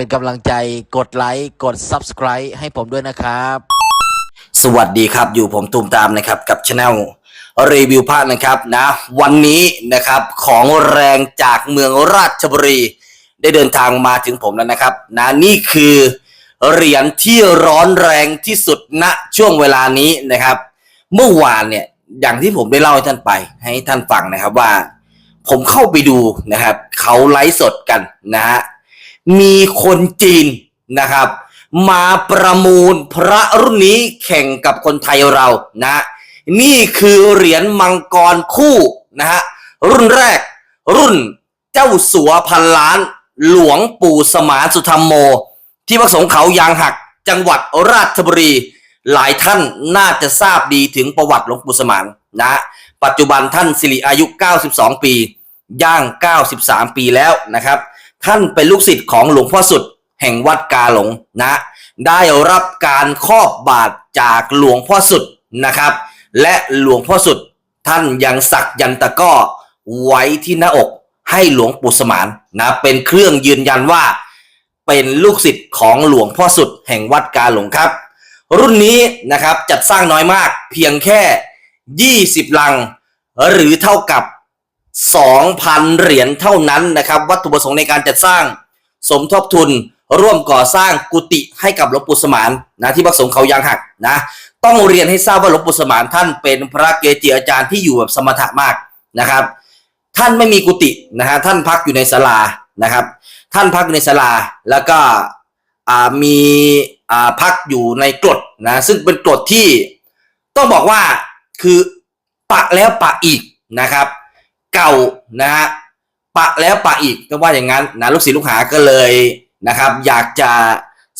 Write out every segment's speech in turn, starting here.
เป็นกำลังใจกดไลค์กด Subscribe ให้ผมด้วยนะครับ สวัสดีครับอยู่ผมตูมตามนะครับกับช anel รีวิวภาคนะครับนะวันนี้นะครับของแรงจากเมืองราชบุรี ได้เดินทางมาถึงผมแล้วนะครับนะนี่คือเหรียญที่ร้อนแรงที่สุดณช่วงเวลานี้นะครับ เมื่อวานเนี่ยอย่างที่ผมได้เล่าให้ท่านไป ให้ท่านฟังนะครับว่า ผมเข้าไปดูนะครับเขาไลฟ์สดกันนะฮะ มีคนจีนนะครับ มาประมูลพระรุ่นนี้แข่งกับคนไทยเรานะ นี่คือเหรียญมังกรคู่นะฮะรุ่นแรก รุ่นเจ้าสัวพันล้าน หลวงปู่สมานสุธรรมโม ที่วัดสงเขายางหักจังหวัดราชบุรี หลายท่านน่าจะทราบดีถึงประวัติหลวงปู่สมานนะปัจจุบันท่านสิริอายุ 92 ปี ย่าง 93 ปีแล้วนะครับ ท่านเป็นลูกศิษย์ของหลวงพ่อสุด แห่งวัดกาหลงนะ ได้รับการครอบบาทจากหลวงพ่อสุดนะครับ และหลวงพ่อสุดท่านยังสักยันตะก้อไว้ที่หน้าอกให้หลวงปู่สมานนะเป็นเครื่องยืนยันว่า เป็นลูกศิษย์ของหลวงพ่อสุด แห่งวัดกาหลงครับ รุ่นนี้นะครับจัดสร้างน้อยมากเพียงแค่ 20 ลัง หรือเท่ากับ 2,000 เหรียญเท่านั้นนะครับ วัตถุประสงค์ในการจัดสร้าง สมทบทุนร่วมก่อสร้างกุฏิให้กับหลวงปู่สมานนะที่พระสงฆ์เขายางหักนะต้องเรียนให้ทราบว่าหลวงปู่สมานท่านเป็นพระเกจิอาจารย์ที่อยู่แบบสมถะมากนะครับ ท่านไม่มีกุฏินะฮะท่านพักอยู่ในศาลานะครับ ท่านพักอยู่ในศาลาแล้วก็อ่ามีอ่าพักอยู่ในกรดนะซึ่งเป็นกรดที่ต้องบอกว่าคือปะแล้วปะอีกนะครับ เก่านะฮะปะแล้วปะอีกก็ว่าอย่างนั้นนะลูกศิษย์ลูกหาก็เลยนะครับ อยากจะ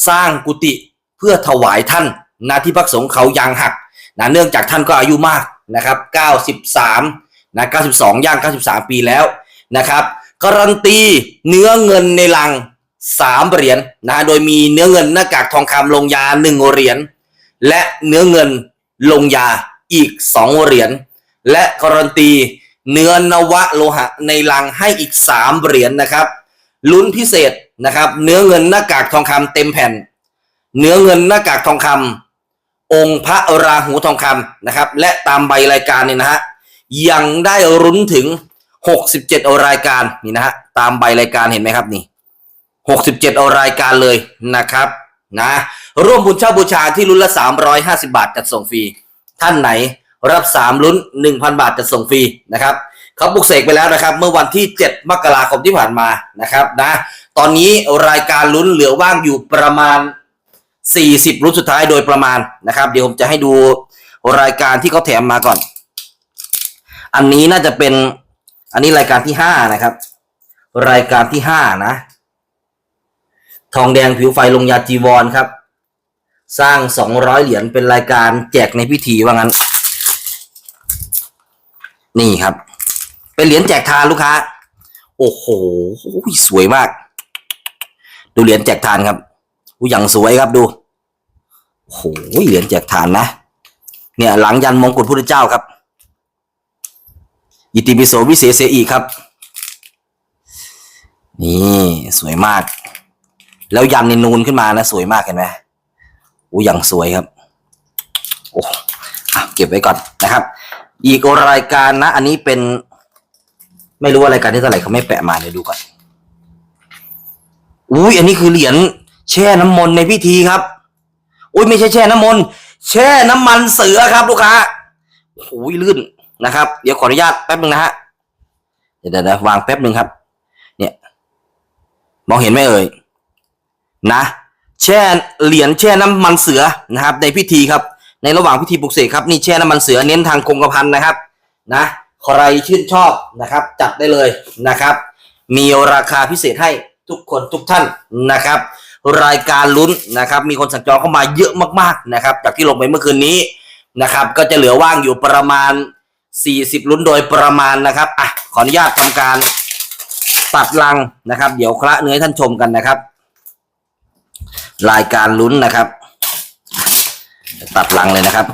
สร้างกุฏิเพื่อถวายท่านนะที่พักสงฆ์เขายางหักนะเนื่องจากท่านก็อายุมากนะครับ 93นะ92 ย่าง 93 ปีแล้วนะครับการันตีเนื้อเงินในลัง 3 เหรียญนะโดยมีเนื้อเงินหน้ากากทองคำลงยา 1 เหรียญและเนื้อเงินลงยาอีก 2 เหรียญและการันตี เนื้อนวะโลหะในลังให้อีก 3 เหรียญนะครับ ลุ้นพิเศษนะครับ เนื้อเงินหน้ากากทองคำเต็มแผ่น เนื้อเงินหน้ากากทองคำองค์พระราหูทองคำนะครับ และตามใบรายการเนี่ยนะฮะยังได้รุ้นถึง 67รายการนี่นะฮะตามใบรายการเห็นไหมครับนี่ 67รายการเลยนะครับนะร่วมบุญเช่าบูชาที่ลุ้นละ 350 บาทจัดส่งฟรีท่านไหน รับ3ลุ้น1,000บาทจัดส่งฟรีนะครับเขาปลุกเสกไปแล้วนะครับ เมื่อวันที่ 7 มกราคมที่ผ่านมานะครับนะตอนนี้รายการลุ้นเหลือว่างอยู่ประมาณ 40 รุ่นสุดท้ายโดยประมาณนะครับ เดี๋ยวผมจะให้ดูรายการที่เขาแถมมาก่อน อันนี้น่าจะเป็นอันนี้รายการที่ห้านะครับ รายการที่ห้านะ ทองแดงผิวไฟลงยาจีวรครับ สร้างสองร้อยเหรียญเป็นรายการแจกในพิธีว่างั้น นี่ครับ เป็นเหรียญแจกทานลูกค้า โอ้โหสวยมาก ดูเหรียญแจกทานครับอู้อย่างสวยครับดูโอ้โหเหรียญแจกทานนะ เนี่ยหลังยันมงกุฎพุทธเจ้าครับอิติปิโสวิเศษเสอีครับ นี่สวยมาก แล้วยันในนูนขึ้นมานะ สวยมากเห็นไหมอู้อย่างสวยครับโอ้เก็บไว้ก่อนนะครับ อีกรายการนะ อันนี้เป็น ไม่รู้ว่ารายการที่เท่าไหร่เขาไม่แปะมาเดี๋ยวดูก่อนอุ้ยอันนี้คือเหรียญแช่น้ำมนต์ในพิธีครับ อุ้ยไม่ใช่แช่น้ำมนต์แช่น้ำมันเสือครับลูกค้าโอ้ยลื่นนะครับ เดี๋ยวขออนุญาตแป๊บนึงนะฮะเดี๋ยวเดี๋ยวววางแป๊บนึงครับ เนี่ย มองเห็นไหมเอ่ยนะ แช่เหรียญแช่น้ำมันเสือนะครับ ในพิธีครับ ในระหว่างพิธีปลุกเสกครับนี่แช่น้ำมันเสือเน้นทางคงกระพันนะครับนะใครชื่นชอบนะครับ จัดได้เลยนะครับ มีราคาพิเศษให้ทุกคนทุกท่านนะครับ รายการลุ้นนะครับ มีคนสั่งจองเข้ามาเยอะมากๆนะครับ จากที่ลงไปเมื่อคืนนี้นะครับ ก็จะเหลือว่างอยู่ประมาณ 40 ลุ้นโดยประมาณนะครับอะขออนุญาตทำการตัดลังนะครับ เดี๋ยวคละเนื้อท่านชมกันนะครับ รายการลุ้นนะครับ ตัดลังเลยนะครับ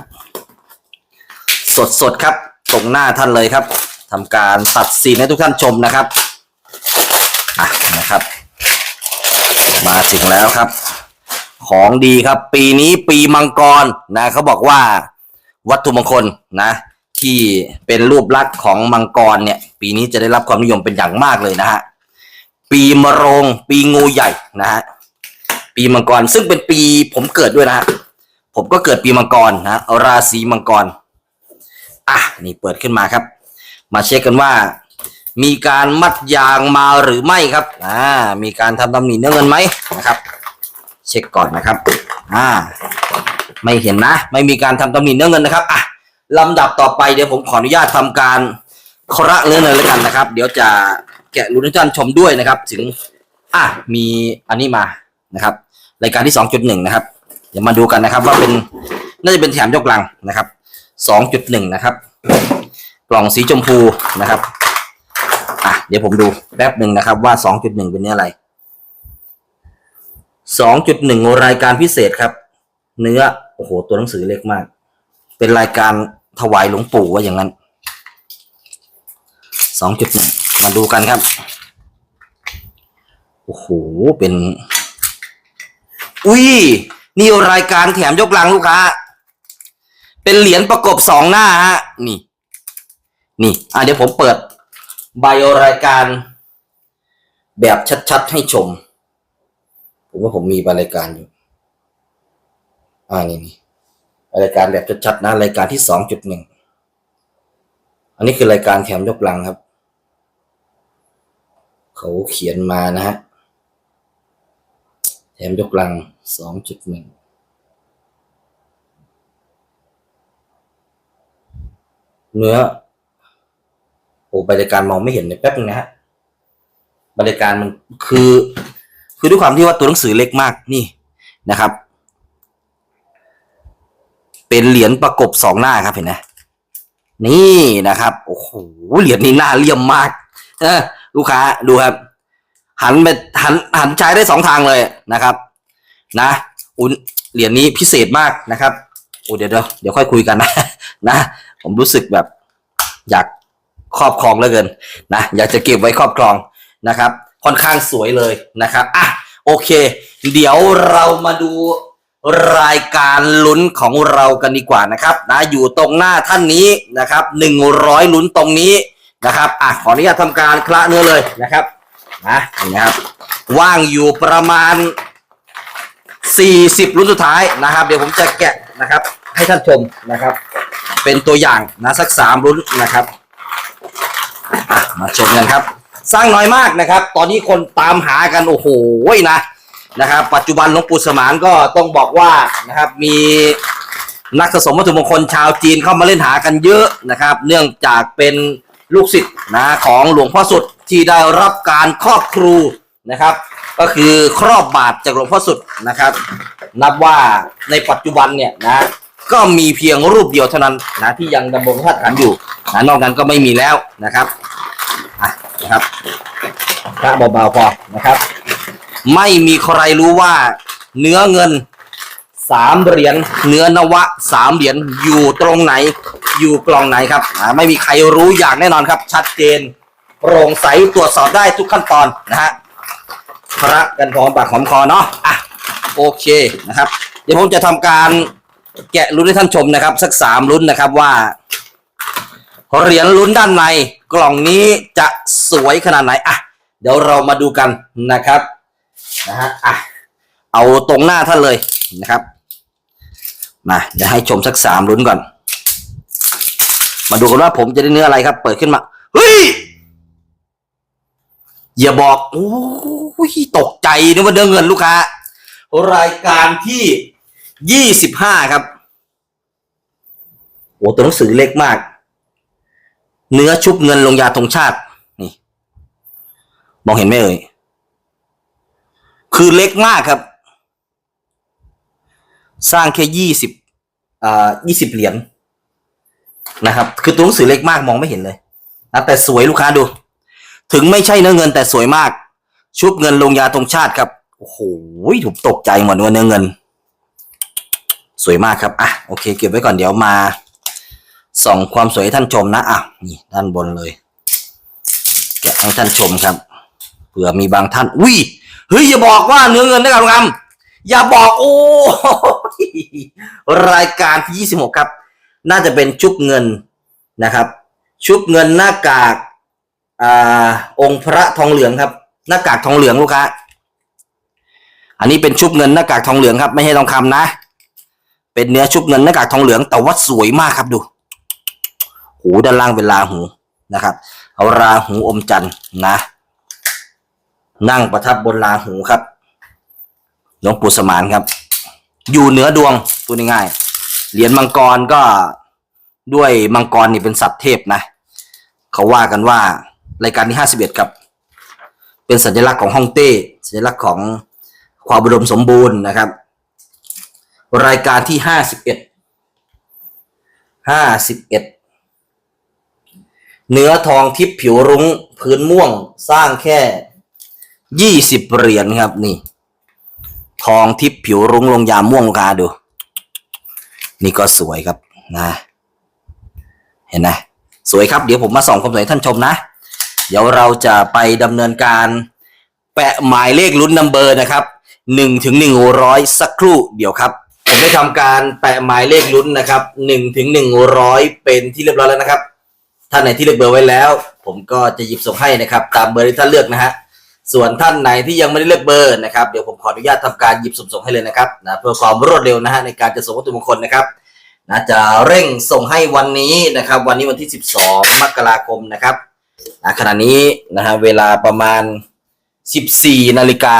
สดๆครับตรงหน้าท่านเลยครับทำการตัดซีให้ทุกท่านชมนะครับอะนะครับ มาถึงแล้วครับ ของดีครับ ปีนี้ปีมังกรนะเขาบอกว่าวัตถุมงคลนะ ที่เป็นรูปลักษณ์ของมังกรเนี่ย ปีนี้จะได้รับความนิยมเป็นอย่างมากเลยนะฮะปีมะโรง ปีงูใหญ่นะฮะปีมังกรซึ่งเป็นปีผมเกิดด้วยนะฮะ ผมก็เกิดปีมังกรนะราศีมังกรอะนี่เปิดขึ้นมาครับ มาเช็คกันว่า มีการมัดยางมาหรือไม่ครับอ่ามีการทำตำหนิเนื้อเงินไหมนะครับ เช็คก่อนนะครับอ่าไม่เห็นนะ ไม่มีการทำตำหนิเนื้อเงินนะครับอะลำดับต่อไปเดี๋ยวผมขออนุญาตทำการคระเนื้อเงินแล้วกันนะครับ เดี๋ยวจะแกะรูนท่านชมด้วยนะครับ ถึงอะมีอันนี้มานะครับ รายการที่สองจุดหนึ่งนะครับ ดี๋ยวมาดูกันนะครับ ว่าเป็นน่าจะเป็นแถมยกลังนะครับสองจุดหนึ่งนะครับ กล่องสีชมพูนะครับอะเดี๋ยวผมดูแป๊บหนึ่งนะครับว่าสองจุดหนึ่งเป็นเนื้ออะไรสองจุดหนึ่งรายการพิเศษครับ เนื้อโอ้โหตัวหนังสือเล็กมาก เป็นรายการถวายหลวงปู่ว่าอย่างนั้นสองจุดหนึ่งมาดูกันครับโอ้โหเป็น อุ้ย นี่รายการแถมยกลังลูกค้า เป็นเหรียญประกบสองหน้าฮะ นี่ นี่ อะเดี๋ยวผมเปิด ใบรายการ แบบชัดๆให้ชม ผมว่าผมมีใบรายการอยู่ อ่านี่นี่รายการแบบชัดๆนะ รายการที่สองจุดหนึ่ง อันนี้คือรายการแถมยกลังครับ เขาเขียนมานะฮะ แถมยกลังสองจุดหนึ่งเนื้อโอ้บรรยากาศมองไม่เห็นเลยแป๊บนึงนะฮะบรรยากาศมันคือ คือด้วยความที่ว่าตัวหนังสือเล็กมากนี่นะครับ เป็นเหรียญประกบสองหน้าครับเห็นไหมนี่นะครับ โอ้โหเหรียญนี้หน้าเลี่ยมมาก เออลูกค้าดูครับ หันไปหันหันใช้ได้สองทางเลยนะครับ นะอุนเหรียญนี้พิเศษมากนะครับโอ้เดี๋ยวเดี๋ยวเดี๋ยวค่อยคุยกันนะนะ ผมรู้สึกแบบ อยากครอบครองเหลือเกินนะอยากจะเก็บไว้ครอบครองนะครับ ค่อนข้างสวยเลยนะครับอะโอเค เดี๋ยวเรามาดูรายการลุ้นของเรากันดีกว่านะครับ นะอยู่ตรงหน้าท่านนี้นะครับหนึ่งร้อยลุ้นตรงนี้นะครับอะขออนุญาตทำการคละเนื้อเลยนะครับ นะนี่นะครับ ว่างอยู่ประมาณ 40 รุ่นสุดท้ายนะครับ เดี๋ยวผมจะแกะนะครับ ให้ท่านชมนะครับ เป็นตัวอย่างนะสักสามรุ่นนะครับมาชมกันครับ สร้างน้อยมากนะครับ ตอนนี้คนตามหากันโอ้โหนะนะครับ ปัจจุบันหลวงปู่สมานก็ต้องบอกว่านะครับมีนักสะสมวัตถุมงคลชาวจีนเข้ามาเล่นหากันเยอะนะครับ เนื่องจากเป็น ลูกศิษย์นะของหลวงพ่อสุดที่ได้รับการครอบครูนะครับ ก็คือครอบบาทจากหลวงพ่อสุดนะครับ นับว่าในปัจจุบันเนี่ยนะก็มีเพียงรูปเดียวเท่านั้นนะที่ยังดำรงธาตุขันอยู่นะนอกนั้นก็ไม่มีแล้วนะครับอะนะครับพระเบาๆพอนะครับ ไม่มีใครรู้ว่าเนื้อเงิน สามเหรียญเนื้อนวะสามเหรียญอยู่ตรงไหน อยู่กล่องไหนครับอ่าไม่มีใครรู้อย่างแน่นอนครับ ชัดเจนโปร่งใสตรวจสอบได้ทุกขั้นตอนนะฮะพระกันพร้อมปากหอมคอเนาะอะโอเคนะครับ เดี๋ยวผมจะทำการแกะลุ้นให้ท่านชมนะครับ สักสามลุ้นนะครับว่าเหรียญลุ้นด้านในกล่องนี้จะสวยขนาดไหนอะเดี๋ยวเรามาดูกันนะครับนะฮะอะเอาตรงหน้าท่านเลยนะครับ มาเดี๋ยวให้ชมสักสามลุ้นก่อน มาดูกันว่าผมจะได้เนื้ออะไรครับ เปิดขึ้นมา เฮ้ย อย่าบอกโอ้ยตกใจนึกว่าเดินเงินลูกค้า รายการที่ยี่สิบห้าครับโอ้ตัวหนังสือเล็กมาก เนื้อชุบเงินลงยาธงชาติ นี่ มองเห็นไหมเอ่ย คือเล็กมากครับ สร้างแค่ยี่สิบอ่ายี่สิบเหรียญนะครับ คือตัวหนังสือเล็กมากมองไม่เห็นเลยนะแต่สวยลูกค้าดู ถึงไม่ใช่เนื้อเงินแต่สวยมาก ชุบเงินลงยาธงชาติครับ โอ้โหถูกตกใจหมดว่าเนื้อเงิน สวยมากครับ อะ โอเค เก็บไว้ก่อนเดี๋ยวมา ส่องความสวยให้ท่านชมนะ อะ นี่ด้านบนเลย แกะให้ท่านชมครับ เผื่อมีบางท่าน อุ้ย เฮ้ย อย่าบอกว่าเนื้อเงินนะครับลุงคำ อย่าบอกโอ้รายการที่ 26 ครับ น่าจะเป็นชุบเงินนะครับ ชุบเงินหน้ากากอ่าองค์พระทองเหลืองครับ หน้ากากทองเหลืองลูกค้าอันนี้เป็นชุบเงินหน้ากากทองเหลืองครับ ไม่ใช่ทองคำนะ เป็นเนื้อชุบเงินหน้ากากทองเหลืองแต่ว่าสวยมากครับดูหูด้านล่างเป็นราหูนะครับ เอาราหูอมจันทร์นะ นั่งประทับบนราหูครับ หลวงปู่สมานครับ อยู่เหนือดวงพูดง่ายๆเหรียญมังกรก็ด้วยมังกรนี่เป็นสัตว์เทพนะ เขาว่ากันว่ารายการที่ห้าสิบเอ็ดครับ เป็นสัญลักษณ์ของฮ่องเต้ สัญลักษณ์ของความอุดมสมบูรณ์นะครับ รายการที่ห้าสิบเอ็ดห้าสิบเอ็ดเนื้อทองทิพย์ผิวรุ้ง พื้นม่วงสร้างแค่ยี่สิบเหรียญครับนี่ ทองทิพย์ผิวรุ้งลงยาม่วงลูกาดู นี่ก็สวยครับนะ เห็นไหมสวยครับเดี๋ยวผมมาส่องความสวยท่านชมนะ เดี๋ยวเราจะไปดำเนินการแปะหมายเลขลุ้นนัมเบอร์นะครับหนึ่งถึงหนึ่งร้อยสักครู่เดี๋ยวครับ ผมได้ทำการแปะหมายเลขลุ้นนะครับหนึ่งถึงหนึ่งร้อยเป็นที่เรียบร้อยแล้วนะครับท่านไหนที่เลือกเบอร์ไว้แล้ว ผมก็จะหยิบส่งให้นะครับ ตามเบอร์ที่ท่านเลือกนะฮะ ส่วนท่านไหนที่ยังไม่ได้เลือกเบอร์นะครับเดี๋ยวผมขออนุญาตทำการหยิบส่งให้เลยนะครับนะเพื่อความรวดเร็วนะฮะในการจะส่งวัตถุมงคลนะครับนะจะเร่งส่งให้วันนี้นะครับ วันนี้วันที่ 12 มกราคมนะครับนะขณะนี้นะฮะเวลาประมาณ 14 นาฬิกา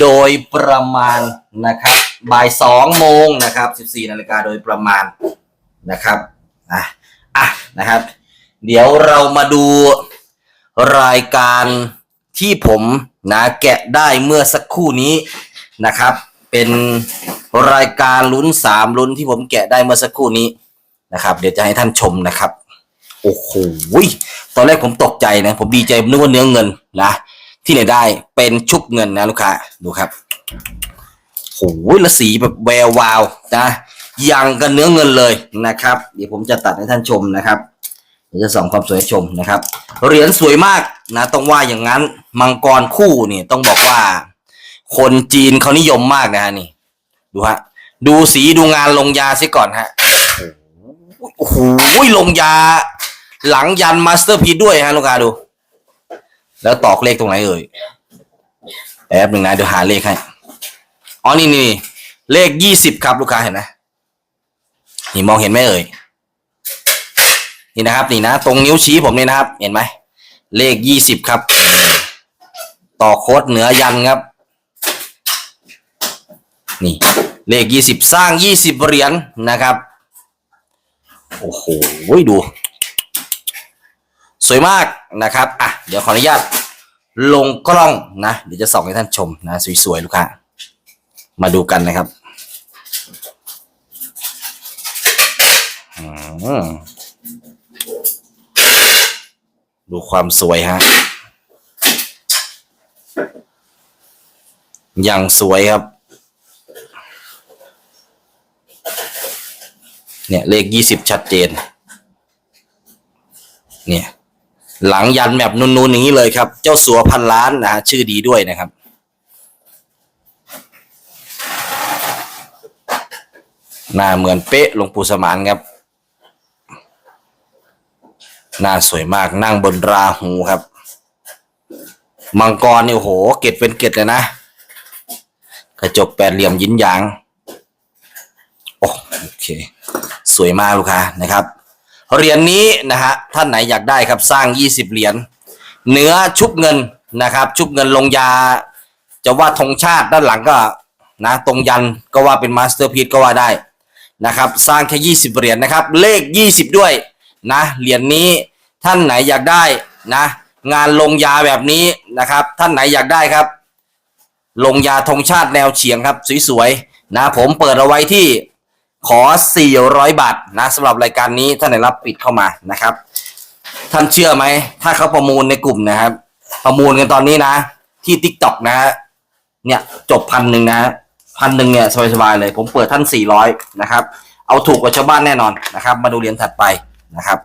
โดยประมาณนะครับบ่าย 2 โมงนะครับ 14 นาฬิกาโดยประมาณนะครับอะอะนะครับ เดี๋ยวเรามาดูรายการ ที่ผมนะแกะได้เมื่อสักครู่นี้นะครับ เป็นรายการลุ้นสามลุ้นที่ผมแกะได้เมื่อสักครู่นี้นะครับ เดี๋ยวจะให้ท่านชมนะครับโอ้โหตอนแรกผมตกใจนะ ผมดีใจนึกว่าเนื้อเงินนะที่ไหนได้เป็นชุบเงินนะลูกค้าดูครับโอ้โหและสีแบบแวววาวนะยังกันเนื้อเงินเลยนะครับ เดี๋ยวผมจะตัดให้ท่านชมนะครับ จะส่องความสวยชมนะครับ เหรียญสวยมากนะต้องว่าอย่างนั้นมังกรคู่นี่ต้องบอกว่า คนจีนเขานิยมมากนะฮะนี่ ดูฮะดูสีดูงานลงยาซิก่อนฮะโอ้โหลงยา หลังยันมาสเตอร์พีด้วยฮะลูกค้าดู แล้วตอกเลขตรงไหนเอ่ยแป๊บหนึ่งนะเดี๋ยวหาเลขให้อ๋อนี่นี่เลขยี่สิบครับลูกค้าเห็นไหมนี่มองเห็นไหมเอ่ย นี่นะครับนี่นะตรงนิ้วชี้ผมเนี่ยนะครับ เห็นไหมเลขยี่สิบครับ ต่อโค้ดเหนือยันครับ นี่ เลขยี่สิบสร้างยี่สิบเหรียญนะครับ โอ้โหดู สวยมากนะครับอะเดี๋ยวขออนุญาตลงกล้องนะ เดี๋ยวจะส่องให้ท่านชมนะสวยๆลูกค้ามาดูกันนะครับ อืม ดูความสวยฮะ อย่างสวยครับ เนี่ยเลขยี่สิบชัดเจน เนี่ย หลังยันแบบนูนๆอย่างนี้เลยครับ เจ้าสัวพันล้านนะฮะชื่อดีด้วยนะครับหน้าเหมือนเป๊ะหลวงปู่สมานครับ หน้าสวยมากนั่งบนราหูครับ มังกรนี่โหเกตเป็นเกตเลยนะ กระจกแปดเหลี่ยมยินหยาง โอเค สวยมากลูกค้านะครับ เหรียญนี้นะฮะท่านไหนอยากได้ครับสร้าง 20 เหรียญเนื้อชุบเงินนะครับ ชุบเงินลงยา จะว่าธงชาติด้านหลังก็นะตรงยันก็ว่าเป็นมาสเตอร์พีซก็ว่าได้นะครับ สร้างแค่ 20 เหรียญนะครับ เลข 20 ด้วย นะเหรียญนี้ท่านไหนอยากได้นะ งานลงยาแบบนี้นะครับ ท่านไหนอยากได้ครับ ลงยาธงชาติแนวเฉียงครับสวยๆนะผมเปิดเอาไว้ที่ขอ 400 บาทนะสำหรับรายการนี้ท่านไหนรับปิดเข้ามานะครับ ท่านเชื่อไหม ถ้าเขาประมูลในกลุ่มนะครับ ประมูลกันตอนนี้นะ ที่ t ิ k t o k นะฮะเนี่ยจบพันหนึ่งนะพันหนึ่งเนี่ยสบายๆเลย ผมเปิดท่าน 400 นะครับ เอาถูกกว่าชาวบ้านแน่นอนนะครับ มาดูเหรียญถัดไป นะครับ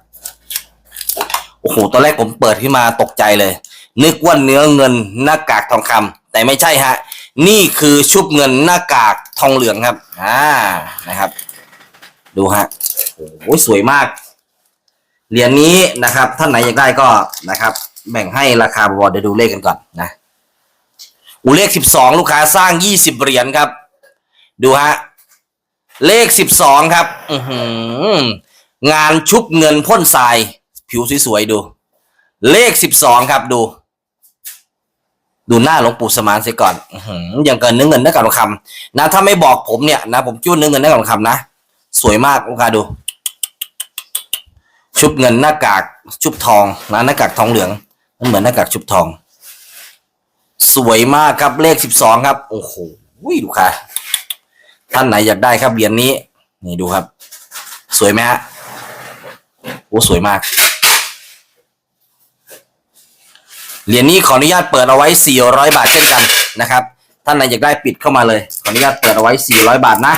โอ้โห ตอนแรกผมเปิดขึ้นมาตกใจเลย นึกว่าเนื้อเงินหน้ากากทองคำแต่ไม่ใช่ฮะ นี่คือชุบเงินหน้ากากทองเหลืองครับ อ่า นะครับ ดูฮะ โอ้โหสวยมาก เหรียญนี้นะครับ ท่านไหนอยากได้ก็นะครับ แบ่งให้ราคาบอเดี๋ยวดูเลขกันก่อนนะอูเลขสิบสองลูกค้าสร้างยี่สิบเหรียญครับ ดูฮะ เลขสิบสองครับ อือหือ งานชุบเงินพ่นทราย ผิวสวยๆดู เลขสิบสองครับดู ดูหน้าหลวงปู่สมานเสียก่อนอย่างเกินเนื้อเงินหน้ากากทองคำนะถ้าไม่บอกผมเนี่ยนะผมจุ้นเนื้อเงินหน้ากากทองคำนะสวยมากลูกค้าดู ชุบเงินหน้ากากชุบทองนะหน้ากากทองเหลืองมันเหมือนหน้ากากชุบทอง สวยมากครับเลขสิบสองครับ โอ้โหดูค่ะท่านไหนอยากได้ครับเหรียญนี้ นี่ดูครับ สวยไหมฮะ โอ้สวยมาก เหรียญนี้ขออนุญาตเปิดเอาไว้ 400 บาทเช่นกันนะครับ ท่านไหนอยากได้ปิดเข้ามาเลย ขออนุญาตเปิดเอาไว้ 400 บาทนะ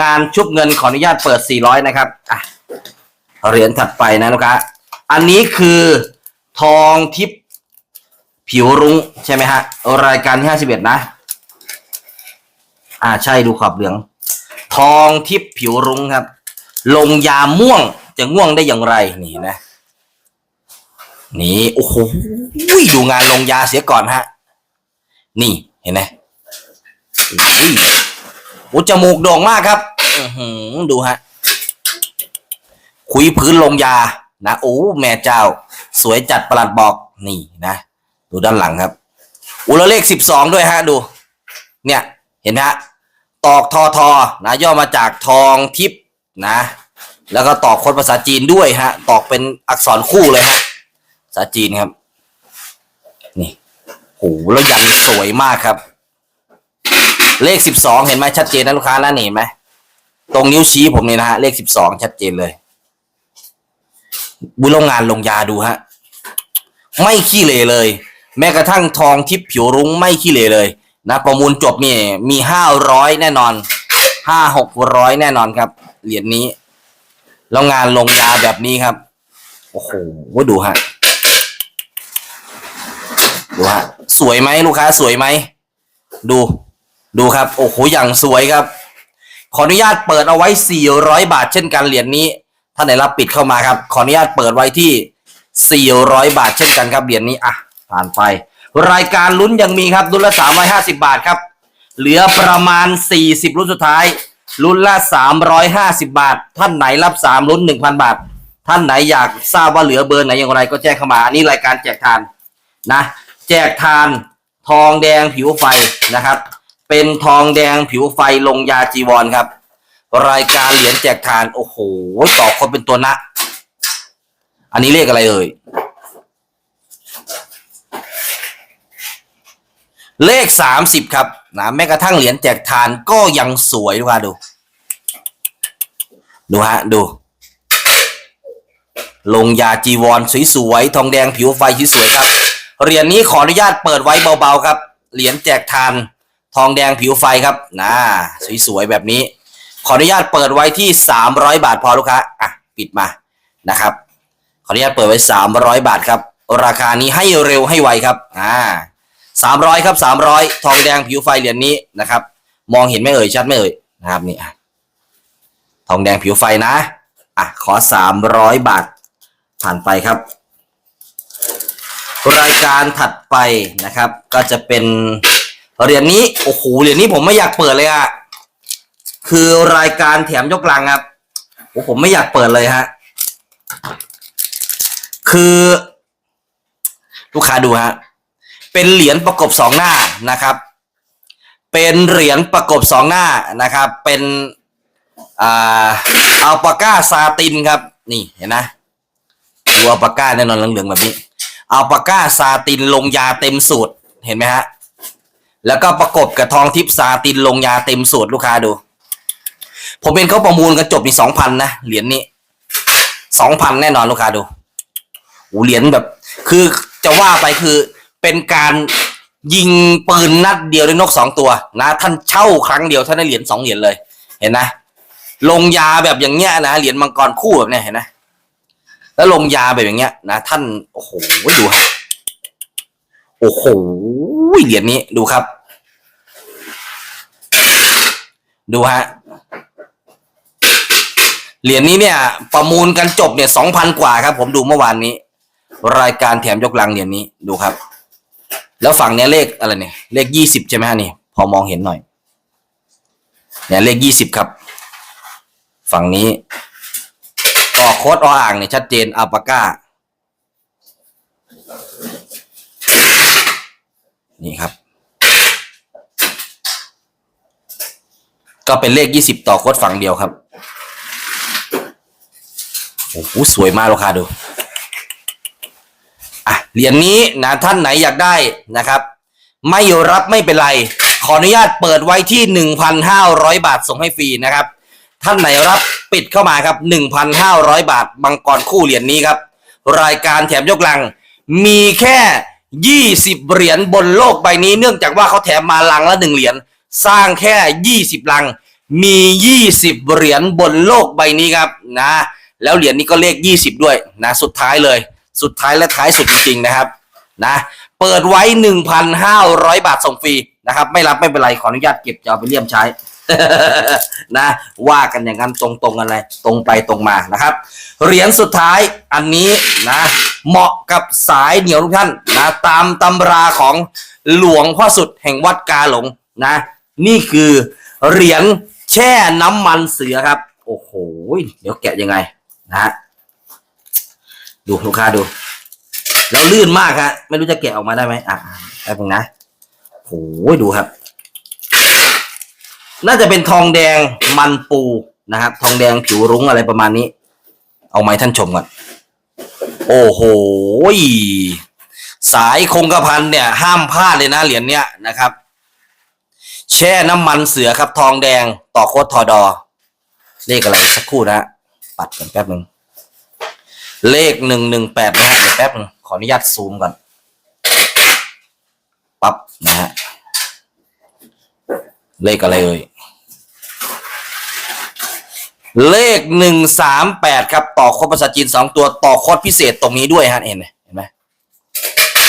งานชุบเงินขออนุญาตเปิด 400 นะครับ อะ เหรียญถัดไปนะลูกค้า อันนี้คือทองทิพย์ผิวรุ้งใช่ไหมฮะ รายการที่ 51 นะ อ่าใช่ดูขอบเหลือง ทองทิพย์ผิวรุ้งครับ ลงยาม่วง จะง่วงได้อย่างไรนี่นะ นี่โอ้โหดูงานลงยาเสียก่อนฮะ นี่เห็นไหมอุ้ยโอ้จมูกโด่งมากครับดูฮะ คุยพื้นลงยา นะโอ้แม่เจ้า สวยจัดประหลัดบอกนี่นะ ดูด้านหลังครับอุลเลขสิบสองด้วยฮะดู เนี่ย เห็นไหมฮะ ตอกทอทอนะย่อมาจากทองทิพย์นะ แล้วก็ตอกคนภาษาจีนด้วยฮะ ตอกเป็นอักษรคู่เลยฮะ ภาษาจีนครับ นี่โหแล้วยันสวยมากครับ เลขสิบสองเห็นไหมชัดเจนนะลูกค้านะนี่เห็นไหมตรงนิ้วชี้ผมนี่นะฮะ เลขสิบสองชัดเจนเลยบุญโรงงานลงยาดูฮะ ไม่ขี้เหร่เลย แม้กระทั่งทองทิพย์ผิวรุ้งไม่ขี้เหร่เลย นะประมูลจบนี่มีห้าร้อยแน่นอนห้าหกร้อยแน่นอนครับเหรียญนี้ แล้วงานลงยาแบบนี้ครับ โอ้โหดูฮะดูฮะสวยไหมลูกค้าสวยไหม ดูดูครับ โอ้โหอย่างสวยครับ ขออนุญาตเปิดเอาไว้ 400 บาท เช่นกันเหรียญนี้ท่านไหนรับปิดเข้ามาครับ ขออนุญาตเปิดไว้ที่ 400 บาท เช่นกันครับเหรียญนี้อะผ่านไป รายการลุ้นยังมีครับรุ่นละ350 บาทครับ เหลือประมาณ 40 รุ่นสุดท้าย รุ่นละ350บาท ท่านไหนรับ3รุ่น1,000บาท ท่านไหนอยากทราบว่าเหลือเบอร์ไหนอย่างไรก็แจ้งเข้ามา อันนี้รายการแจกทานนะ แจกทานทองแดงผิวไฟนะครับ เป็นทองแดงผิวไฟลงยาจีวรครับ รายการเหรียญแจกทาน โอ้โหตอบคนเป็นตัวนะ อันนี้เลขอะไรเอ่ยเลขสามสิบครับ นะแม้กระทั่งเหรียญแจกทานก็ยังสวยดูฮะดู ดูฮะดู ลงยาจีวรสวยๆทองแดงผิวไฟสวยๆครับเหรียญนี้ขออนุญาตเปิดไว้เบาๆครับ เหรียญแจกทาน ทองแดงผิวไฟครับนะสวยๆแบบนี้ ขออนุญาตเปิดไว้ที่สามร้อยบาทพอลูกค้าอะปิดมานะครับ ขออนุญาตเปิดไว้สามร้อยบาทครับ ราคานี้ให้เร็วให้ไวครับ อ่า สามร้อยครับสามร้อยทองแดงผิวไฟเหรียญนี้นะครับ มองเห็นไหมเอ่ยชัดไหมเอ่ยนะครับนี่ทองแดงผิวไฟนะอะขอสามร้อยบาทผ่านไปครับ รายการถัดไปนะครับ ก็จะเป็นเหรียญนี้โอ้โหเหรียญนี้ผมไม่อยากเปิดเลยอะคือรายการแถมยกลังครับโอ้ผมไม่อยากเปิดเลยฮะคือ ลูกค้าดูฮะ เป็นเหรียญประกบสองหน้านะครับ เป็นเหรียญประกบสองหน้านะครับ เป็นอ่าอัลปาก้าซาตินครับ นี่เห็นนะดูอัลปาก้าแน่นอนเหลืองๆแบบนี้อัลปาก้าซาตินลงยาเต็มสูตรเห็นไหมฮะแล้วก็ประกบกับทองทิพซาตินลงยาเต็มสูตรลูกค้าดู ผมเป็นเขาประมูลกันจบนี่สองพันนะเหรียญนี้สองพันแน่นอนลูกค้าดูเหรียญแบบ คือจะว่าไปคือ เป็นการยิงปืนนัดเดียวด้วยนกสองตัวนะท่านเช่าครั้งเดียวท่านได้เหรียญสองเหรียญเลย เห็นนะลงยาแบบอย่างเงี้ยนะเหรียญมังกรคู่แบบเนี้ยเห็นนะแล้วลงยาแบบอย่างเงี้ยนะท่านโอ้โหดูฮะโอ้โหเหรียญนี้ดูครับ ดูฮะเหรียญนี้เนี่ย ประมูลกันจบเนี่ยสองพันกว่าครับ ผมดูเมื่อวานนี้ รายการแถมยกลังเหรียญนี้ดูครับ แล้วฝั่งเนี้ยเลขอะไรเนี่ยเลขยี่สิบใช่ไหมฮะนี่ พอมองเห็นหน่อย เนี่ยเลขยี่สิบครับ ฝั่งนี้ออกโคดออ่างเนี่ยชัดเจนอัลปาก้า นี่ครับ ก็เป็นเลขยี่สิบต่อโคดฝั่งเดียวครับ โอ้โหสวยมากลูกค้าดู เหรียญนี้นะท่านไหนอยากได้นะครับ ไม่รับไม่เป็นไร ขออนุญาตเปิดไว้ที่ 1,500 บาทส่งให้ฟรีนะครับ ท่านไหนรับปิดเข้ามาครับ 1,500 บาทมังกรคู่เหรียญนี้ครับ รายการแถมยกลัง มีแค่ 20 เหรียญบนโลกใบนี้ เนื่องจากว่าเขาแถมมาลังละหนึ่งเหรียญสร้างแค่ 20 ลัง มี 20 เหรียญบนโลกใบนี้ครับนะ แล้วเหรียญนี้ก็เลข 20 ด้วยนะสุดท้ายเลย สุดท้ายและท้ายสุดจริงๆนะครับนะเปิดไว้ 1,500 บาทส่งฟรีนะครับ ไม่รับไม่เป็นไรขออนุญาตเก็บจะเอาไปเลี่ยมใช้ นะว่ากันอย่างนั้นตรงๆกันเลยตรงไปตรงมานะครับ เหรียญสุดท้ายอันนี้นะ เหมาะกับสายเหนียวทุกท่านนะตามตำราของหลวงพ่อสุดแห่งวัดกาหลงนะ นี่คือเหรียญแช่น้ำมันเสือครับ โอ้โห เดี๋ยวแกะยังไงนะฮะ ดูลูกค้าดู แล้วลื่นมากฮะ ไม่รู้จะแกะออกมาได้ไหมอะแป๊บนึงนะโอ้โหดูครับ น่าจะเป็นทองแดงมันปูนะครับ ทองแดงผิวรุ้งอะไรประมาณนี้ เอาไม้ท่านชมก่อนโอ้โหสายคงกระพันเนี่ย ห้ามพลาดเลยนะเหรียญเนี้ยนะครับ แช่น้ำมันเสือครับ ทองแดงต่อโคตรทอดอเลขอะไรสักครู่นะฮะปัดกันแป๊บหนึ่ง เลขหนึ่งหนึ่งแปดนะฮะเดี๋ยวแป๊บหนึงขออนุญาตซูมก่อน ปั๊บนะฮะ เลขอะไรเอ่ย เลขหนึ่งสามแปดครับ ต่อโคดภาษาจีนสองตัวต่อโคดพิเศษตรงนี้ด้วยฮะเห็นไหมเห็นไหม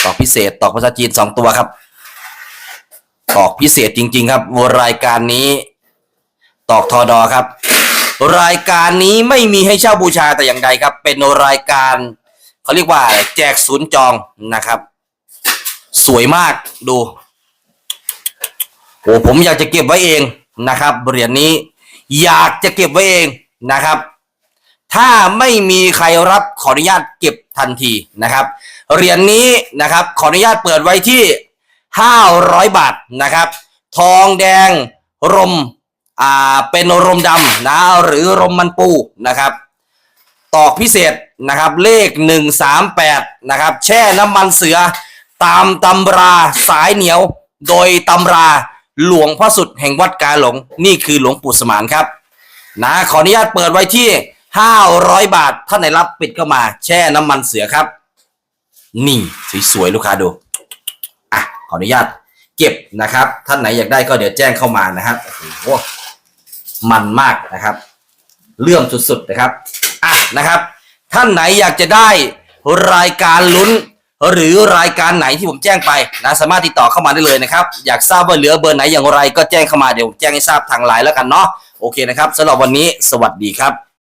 ต่อพิเศษต่อภาษาจีนสองตัวครับตอกพิเศษจริง ๆ ครับรายการนี้ ตอกทอดอครับ รายการนี้ไม่มีให้เช่าบูชาแต่อย่างใดครับ เป็นรายการเขาเรียกว่าแจกศูนย์จองนะครับ สวยมากดูโอ้ผมอยากจะเก็บไว้เองนะครับเหรียญนี้อยากจะเก็บไว้เองนะครับ ถ้าไม่มีใครรับขออนุญาตเก็บทันทีนะครับเหรียญนี้นะครับ ขออนุญาตเปิดไว้ที่ 500 บาทนะครับ ทองแดงรม อ่าเป็นรมดำนะหรือรมมันปูนะครับ ตอกพิเศษนะครับเลข 138นะครับแช่น้ำมันเสือตามตำราสายเหนียวโดยตำราหลวงพ่อสุดแห่งวัดกาหลง นี่คือหลวงปู่สมานครับนะขออนุญาตเปิดไว้ที่ 500 บาทท่านไหนรับปิดเข้ามาแช่น้ำมันเสือครับ นี่สวยๆลูกค้าดูอะขออนุญาตเก็บนะครับ ท่านไหนอยากได้ก็เดี๋ยวแจ้งเข้ามานะครับโอ้โห มันมากนะครับ เลื่อมสุดๆนะครับอะนะครับ ท่านไหนอยากจะได้รายการลุ้น หรือรายการไหนที่ผมแจ้งไปนะสามารถติดต่อเข้ามาได้เลยนะครับ อยากทราบว่าเหลือเบอร์ไหนอย่างไร ก็แจ้งเข้ามาเดี๋ยวผมแจ้งให้ทราบทางไลน์แล้วกันเนาะโอเคนะครับสำหรับวันนี้สวัสดีครับ